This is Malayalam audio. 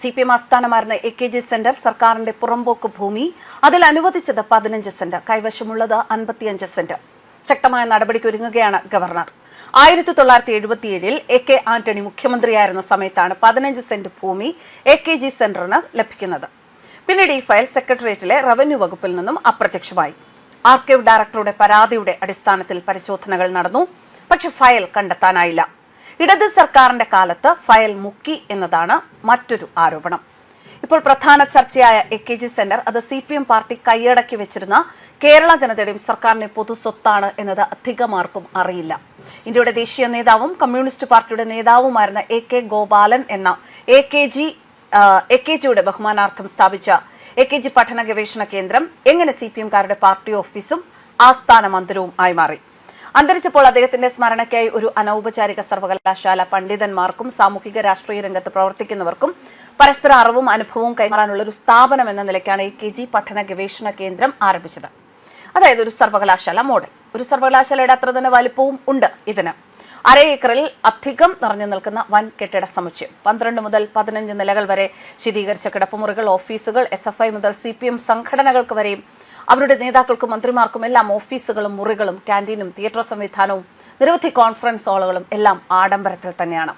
സി പി എം ആസ്ഥാനമായിരുന്ന എ കെ ജി സെന്റർ സർക്കാരിന്റെ പുറമ്പോക്ക് ഭൂമി. അതിൽ അനുവദിച്ചത് പതിനഞ്ച് സെന്റ്. കൈവശമുള്ളത് അൻപത്തിയഞ്ച് സെന്റ്. ശക്തമായ നടപടിക്ക് ഒരുങ്ങുകയാണ് ഗവർണർ. ആയിരത്തി തൊള്ളായിരത്തി എഴുപത്തിയേഴിൽ എ കെ ആന്റണി മുഖ്യമന്ത്രിയായിരുന്ന സമയത്താണ് പതിനഞ്ച് സെന്റ് ഭൂമി എ കെ ജി സെന്ററിന് ലഭിക്കുന്നത്. പിന്നീട് ഈ ഫയൽ സെക്രട്ടേറിയറ്റിലെ റവന്യൂ വകുപ്പിൽ നിന്നും അപ്രത്യക്ഷമായി. ആർക്കൈവ് ഡയറക്ടറുടെ പരാതിയുടെ അടിസ്ഥാനത്തിൽ പരിശോധനകൾ നടന്നു. പക്ഷെ ഫയൽ കണ്ടെത്താനായില്ല. ഇടത് സർക്കാരിന്റെ കാലത്ത് ഫയൽ മുക്കി എന്നതാണ് മറ്റൊരു ആരോപണം. ഇപ്പോൾ പ്രധാന ചർച്ചയായ എ കെ ജി സെന്റർ അത് സി പി എം പാർട്ടി കൈയടക്കി വെച്ചിരുന്ന കേരള ജനതയുടെയും സർക്കാരിന്റെ പൊതു സ്വത്താണ് എന്നത് അധികമാർക്കും അറിയില്ല. ഇന്ത്യയുടെ ദേശീയ നേതാവും കമ്മ്യൂണിസ്റ്റ് പാർട്ടിയുടെ നേതാവുമായിരുന്ന എ കെ ഗോപാലൻ എന്ന A K G A K ജിയുടെ ബഹുമാനാർത്ഥം സ്ഥാപിച്ച എ കെ ജി പഠന ഗവേഷണ കേന്ദ്രം എങ്ങനെ സി പി എംകാരുടെ പാർട്ടി ഓഫീസും ആസ്ഥാന മന്ദിരവും ആയി മാറി. അന്തരിച്ചപ്പോൾ അദ്ദേഹത്തിന്റെ സ്മരണയ്ക്കായി ഒരു അനൗപചാരിക സർവകലാശാല പണ്ഡിതന്മാർക്കും സാമൂഹിക രാഷ്ട്രീയ രംഗത്ത് പ്രവർത്തിക്കുന്നവർക്കും പരസ്പര അറിവും അനുഭവവും കൈമാറാനുള്ള ഒരു സ്ഥാപനം എന്ന നിലയ്ക്കാണ് എ കെ ജി പഠന ഗവേഷണ കേന്ദ്രം ആരംഭിച്ചത്. അതായത് ഒരു സർവകലാശാല മോഡൽ. ഒരു സർവകലാശാലയുടെ അത്ര തന്നെ വലിപ്പവും ഉണ്ട് ഇതിന്. അര ഏക്കറിൽ അധികം നിറഞ്ഞു നിൽക്കുന്ന വൻ കെട്ടിട സമുച്ചയം. പന്ത്രണ്ട് മുതൽ പതിനഞ്ച് നിലകൾ വരെ ശീതീകരിച്ച കിടപ്പുമുറികൾ ഓഫീസുകൾ എസ് എഫ് ഐ മുതൽ സി പി എം സംഘടനകൾക്ക് വരെയും അവരുടെ നേതാക്കൾക്കും മന്ത്രിമാർക്കും എല്ലാം ഓഫീസുകളും മുറികളും ക്യാന്റീനും തിയേറ്റർ സംവിധാനവും നിരവധി കോൺഫറൻസ് ഹാളുകളും എല്ലാം ആഡംബരത്തിൽ തന്നെയാണ്.